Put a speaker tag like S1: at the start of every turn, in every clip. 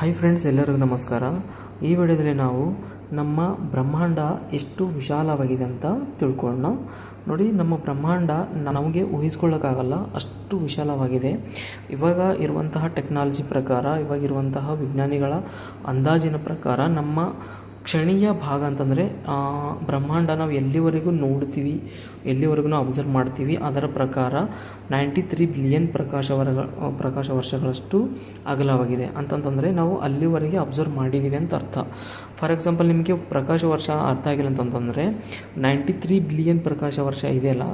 S1: Hi friends ಎಲ್ಲರಿಗೂ ನಮಸ್ಕಾರ. ಈ ವಿಡಿಯೋದಲ್ಲಿ ನಾವು ನಮ್ಮ ಬ್ರಹ್ಮಾಂಡ ಎಷ್ಟು ವಿಶಾಲವಾಗಿದೆ ಅಂತ ತಿಳ್ಕೊಳ್ಳೋಣ. ನೋಡಿ, ನಮ್ಮ ಬ್ರಹ್ಮಾಂಡ ನಮಗೆ ಊಹಿಸ್ಕೊಳ್ಳೋಕ್ಕಾಗಲ್ಲ, ಅಷ್ಟು ವಿಶಾಲವಾಗಿದೆ. ಇವಾಗ ಇರುವಂತಹ ಟೆಕ್ನಾಲಜಿ ಪ್ರಕಾರ ಇವಾಗಿರುವಂತಹ ವಿಜ್ಞಾನಿಗಳ ಅಂದಾಜಿನ ಪ್ರಕಾರ ನಮ್ಮ ಕ್ಷಣೀಯ ಭಾಗ ಅಂತಂದರೆ ಬ್ರಹ್ಮಾಂಡ ನಾವು ಎಲ್ಲಿವರೆಗೂ ನೋಡ್ತೀವಿ, ಎಲ್ಲಿವರೆಗೂ ನಾವು ಅಬ್ಸರ್ವ್ ಮಾಡ್ತೀವಿ, ಅದರ ಪ್ರಕಾರ ನೈಂಟಿ ತ್ರೀ ಬಿಲಿಯನ್ ಪ್ರಕಾಶ ವರ್ಗ, ಪ್ರಕಾಶ ವರ್ಷಗಳಷ್ಟು ಅಗಲವಾಗಿದೆ. ಅಂತಂತಂದರೆ ನಾವು ಅಲ್ಲಿವರೆಗೆ ಅಬ್ಸರ್ವ್ ಮಾಡಿದ್ದೀವಿ ಅಂತ ಅರ್ಥ. ಫಾರ್ ಎಕ್ಸಾಂಪಲ್ ನಿಮಗೆ ಪ್ರಕಾಶ ವರ್ಷ ಅರ್ಥ ಆಗಿಲ್ಲ ಅಂತಂತಂದರೆ ನೈಂಟಿ ತ್ರೀ ಬಿಲಿಯನ್ ಪ್ರಕಾಶ ವರ್ಷ ಇದೆಯಲ್ಲ,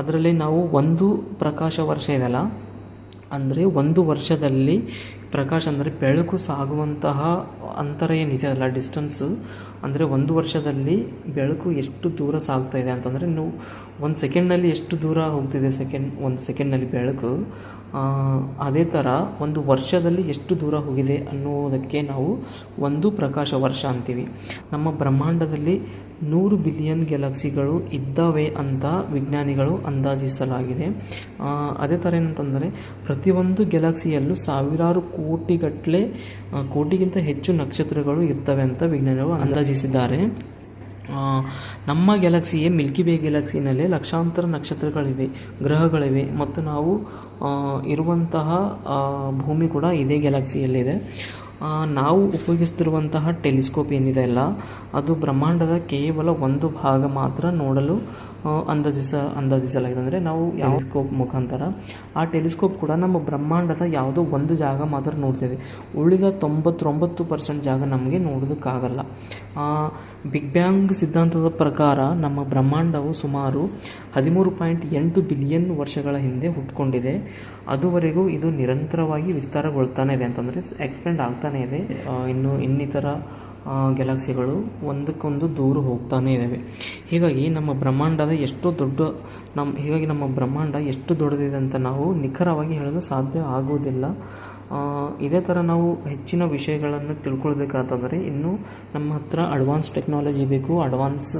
S1: ಅದರಲ್ಲಿ ನಾವು ಒಂದು ಪ್ರಕಾಶ ವರ್ಷ ಇದೆಯಲ್ಲ, ಅಂದರೆ ಒಂದು ವರ್ಷದಲ್ಲಿ ಪ್ರಕಾಶ ಅಂದರೆ ಬೆಳಕು ಸಾಗುವಂತಹ ಅಂತರ ಏನಿದೆ ಅಲ್ಲ ಡಿಸ್ಟೆನ್ಸು ಅಂದರೆ ಒಂದು ವರ್ಷದಲ್ಲಿ ಬೆಳಕು ಎಷ್ಟು ದೂರ ಸಾಗ್ತಾ ಇದೆ ಅಂತಂದರೆ ನೀವು ಒಂದು ಸೆಕೆಂಡ್ನಲ್ಲಿ ಎಷ್ಟು ದೂರ ಹೋಗ್ತಿದೆ ಸೆಕೆಂಡ್ ಒಂದು ಸೆಕೆಂಡ್ನಲ್ಲಿ ಬೆಳಕು ಅದೇ ಥರ ಒಂದು ವರ್ಷದಲ್ಲಿ ಎಷ್ಟು ದೂರ ಹೋಗಿದೆ ಅನ್ನೋದಕ್ಕೆ ನಾವು ಒಂದು ಪ್ರಕಾಶ ವರ್ಷ ಅಂತೀವಿ. ನಮ್ಮ ಬ್ರಹ್ಮಾಂಡದಲ್ಲಿ ನೂರು ಬಿಲಿಯನ್ ಗ್ಯಾಲಕ್ಸಿಗಳು ಇದ್ದಾವೆ ಅಂತ ವಿಜ್ಞಾನಿಗಳು ಅಂದಾಜಿಸಲಾಗಿದೆ. ಅದೇ ಥರ ಏನಂತಂದರೆ ಪ್ರತಿಯೊಂದು ಗ್ಯಾಲಕ್ಸಿಯಲ್ಲೂ ಸಾವಿರಾರು ಕೋಟಿಗಟ್ಟಲೆ ಕೋಟಿಗಿಂತ ಹೆಚ್ಚು ನಕ್ಷತ್ರಗಳು ಇರ್ತವೆ ಅಂತ ವಿಜ್ಞಾನಿಗಳು ಅಂದಾಜಿಸಿದ್ದಾರೆ. ನಮ್ಮ ಗ್ಯಾಲಕ್ಸಿಯೇ ಮಿಲ್ಕಿ ವೇ ಗ್ಯಾಲಕ್ಸಿನಲ್ಲೇ ಲಕ್ಷಾಂತರ ನಕ್ಷತ್ರಗಳಿವೆ, ಗ್ರಹಗಳಿವೆ. ಮತ್ತು ನಾವು ಇರುವಂತಹ ಭೂಮಿ ಕೂಡ ಇದೇ ಗ್ಯಾಲಕ್ಸಿಯಲ್ಲಿದೆ. ನಾವು ಉಪಯೋಗಿಸ್ತಿರುವಂತಹ ಟೆಲಿಸ್ಕೋಪ್ ಏನಿದೆ ಅಲ್ಲ, ಅದು ಬ್ರಹ್ಮಾಂಡದ ಕೇವಲ ಒಂದು ಭಾಗ ಮಾತ್ರ ನೋಡಲು ಅಂದಾಜಿಸ, ಅಂದಾಜಿಸಲಾಗಿದೆ. ಅಂದರೆ ನಾವು ಯಾವ ಸ್ಕೋಪ್ ಮುಖಾಂತರ, ಆ ಟೆಲಿಸ್ಕೋಪ್ ಕೂಡ ನಮ್ಮ ಬ್ರಹ್ಮಾಂಡದ ಯಾವುದೋ ಒಂದು ಜಾಗ ಮಾತ್ರ ನೋಡ್ತಿದೆ ಉಳಿದ ತೊಂಬತ್ತೊಂಬತ್ತು ಪರ್ಸೆಂಟ್ ಜಾಗ ನಮಗೆ ನೋಡೋದಕ್ಕಾಗಲ್ಲ. ಬಿಗ್ ಬ್ಯಾಂಗ್ ಸಿದ್ಧಾಂತದ ಪ್ರಕಾರ ನಮ್ಮ ಬ್ರಹ್ಮಾಂಡವು ಸುಮಾರು ಹದಿಮೂರು ಪಾಯಿಂಟ್ ಎಂಟು ಬಿಲಿಯನ್ ವರ್ಷಗಳ ಹಿಂದೆ ಹುಟ್ಕೊಂಡಿದೆ. ಅದುವರೆಗೂ ಇದು ನಿರಂತರವಾಗಿ ವಿಸ್ತಾರಗೊಳ್ತಾನೆ ಇದೆ ಅಂತಂದರೆ ಎಕ್ಸ್ಪೆಂಡ್ ಆಗ್ತಾನೆ ಇದೆ. ಇನ್ನು ಇನ್ನಿತರ ಗ್ಯಾಲಕ್ಸಿಗಳು ಒಂದಕ್ಕೊಂದು ದೂರ ಹೋಗ್ತಾನೆ ಇದ್ದಾವೆ ಹೀಗಾಗಿ ನಮ್ಮ ಬ್ರಹ್ಮಾಂಡದ ಎಷ್ಟು ದೊಡ್ಡ ನಮ್ಮ ಹೀಗಾಗಿ ನಮ್ಮ ಬ್ರಹ್ಮಾಂಡ ಎಷ್ಟು ದೊಡ್ಡದಿದೆ ಅಂತ ನಾವು ನಿಖರವಾಗಿ ಹೇಳಲು ಸಾಧ್ಯ ಆಗುವುದಿಲ್ಲ ಇದೇ ಥರ ನಾವು ಹೆಚ್ಚಿನ ವಿಷಯಗಳನ್ನು ತಿಳ್ಕೊಳ್ಬೇಕಾತಂದರೆ ಇನ್ನೂ ನಮ್ಮ ಹತ್ರ ಅಡ್ವಾನ್ಸ್ ಟೆಕ್ನಾಲಜಿ ಬೇಕು ಅಡ್ವಾನ್ಸ್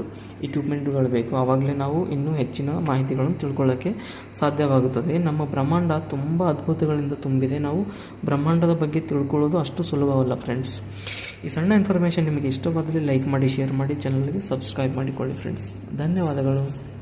S1: ಇಕ್ವಿಪ್ಮೆಂಟ್ಗಳು ಬೇಕು. ಆವಾಗಲೇ ನಾವು ಇನ್ನೂ ಹೆಚ್ಚಿನ ಮಾಹಿತಿಗಳನ್ನು ತಿಳ್ಕೊಳ್ಳೋಕ್ಕೆ ಸಾಧ್ಯವಾಗುತ್ತದೆ. ನಮ್ಮ ಬ್ರಹ್ಮಾಂಡ ತುಂಬ ಅದ್ಭುತಗಳಿಂದ ತುಂಬಿದೆ. ನಾವು ಬ್ರಹ್ಮಾಂಡದ ಬಗ್ಗೆ ತಿಳ್ಕೊಳ್ಳೋದು ಅಷ್ಟು ಸುಲಭವಲ್ಲ ಫ್ರೆಂಡ್ಸ್ ಈ ಸಣ್ಣ ಇನ್ಫಾರ್ಮೇಷನ್ ನಿಮಗೆ ಇಷ್ಟವಾದಲ್ಲಿ ಲೈಕ್ ಮಾಡಿ ಶೇರ್ ಮಾಡಿ ಚಾನಲ್ಗೆ ಸಬ್ಸ್ಕ್ರೈಬ್ ಮಾಡಿಕೊಳ್ಳಿ ಫ್ರೆಂಡ್ಸ್ ಧನ್ಯವಾದಗಳು.